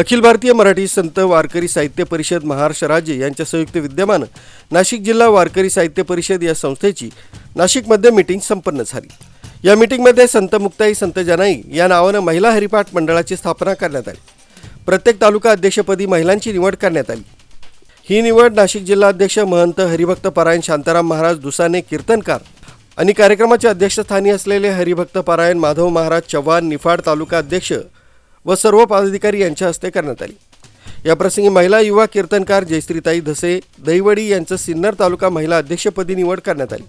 अखिल भारतीय मराठी संत वारकरी साहित्य परिषद महाराष्ट्र राज्य यांच्या संयुक्त विद्यमानं नाशिक जिल्हा वारकरी साहित्य परिषद या संस्थेची नाशिकमध्ये मीटिंग संपन्न झाली. या मीटिंगमध्ये संत मुक्ताई संत जनाई या नावानं महिला हरिपाठ मंडळाची स्थापना करण्यात आली. प्रत्येक तालुका अध्यक्षपदी महिलांची निवड करण्यात आली. ही निवड नाशिक जिल्हा अध्यक्ष महंत हरिभक्त पारायण शांताराम महाराज दुसाने कीर्तनकार आणि कार्यक्रमाच्या अध्यक्षस्थानी असलेले हरिभक्त पारायण माधव महाराज चव्हाण निफाड तालुका अध्यक्ष व सर्व पदाधिकारी यांच्या हस्ते करण्यात आली. याप्रसंगी महिला युवा कीर्तनकार जयश्रीताई धसे दहिवडी यांचं सिन्नर तालुका महिला अध्यक्षपदी निवड करण्यात आली.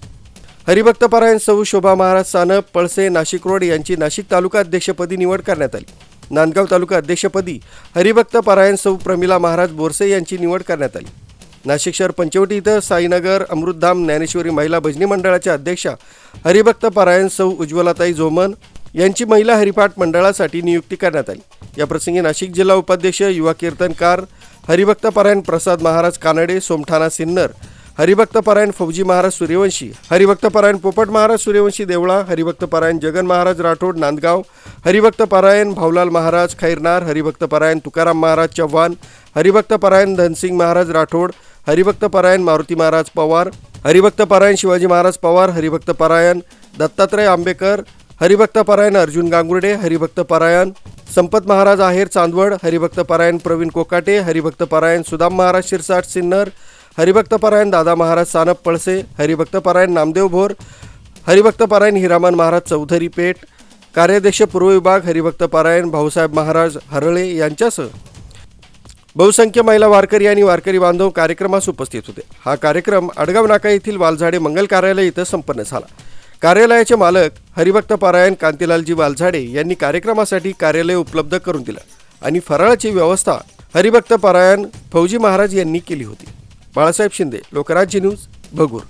हरिभक्त परायण सौ शोभा महाराज सानप पळसे नाशिक रोड यांची नाशिक तालुका अध्यक्षपदी निवड करण्यात आली. नांदगाव तालुका अध्यक्षपदी हरिभक्त परायण सौ प्रमिला महाराज बोरसे यांची निवड करण्यात आली. नाशिक शहर पंचवटी इथं साईनगर अमृतधाम ज्ञानेश्वरी महिला भजनी मंडळाच्या अध्यक्षा हरिभक्त परायण सौ उज्ज्वलाताई जोमन यांची महिला हरिपाठ मंडळासाठी नियुक्ती करण्यात आली या प्रसंगी नाशिक जिल्हा उपाध्यक्ष युवा कीर्तनकार हरिभक्तपरायण प्रसाद महाराज कानडे सोमठाणा सिन्नर हरिभक्तपरायण फौजी महाराज सूर्यवंशी हरिभक्तपरायण पोपट महाराज सूर्यवंशी देवळा हरिभक्तपरायण जगन महाराज राठोड नांदगाव हरिभक्त पारायण महाराज खैरनार हरिभक्त पारायण तुकाराम महाराज चव्हाण हरिभक्त पारायण धनसिंग महाराज राठोड हरिभक्तपरायण मारुती महाराज पवार हरिभक्तपरायण शिवाजी महाराज पवार हरिभक्तपरायण दत्तात्रय आंबेकर हरिभक्त पारायण अर्जुन गांगुर्डे हरिभक्त पारायण संपत महाराज आहेर चांदवड हरिभक्त पारायण प्रवीण कोकाटे हरिभक्त पारायण सुदाम महाराज शिरसाट सिन्नर हरिभक्त पारायण दादा महाराज सानप पळसे हरिभक्त पारायण नामदेव भोर हरिभक्त पारायण हिरामन महाराज चौधरी पेठ कार्याध्यक्ष पूर्व विभाग हरिभक्त पारायण भाऊसाहेब महाराज हरळे यांच्यासह. बहुसंख्य महिला वारकरी आणि वारकरी बांधव कार्यक्रमास उपस्थित होते. हा कार्यक्रम अडगाव नाका येथील वालझाडे मंगल कार्यालय इथं संपन्न झाला. कार्यालयाचे मालक हरिभक्त पारायण कांतीलालजी वालझाडे यांनी कार्यक्रमासाठी कार्यालय उपलब्ध करून दिलं आणि फराळाची व्यवस्था हरिभक्त पारायण फौजी महाराज यांनी केली होती. बाळासाहेब शिंदे लोकराज्य न्यूज भगूर.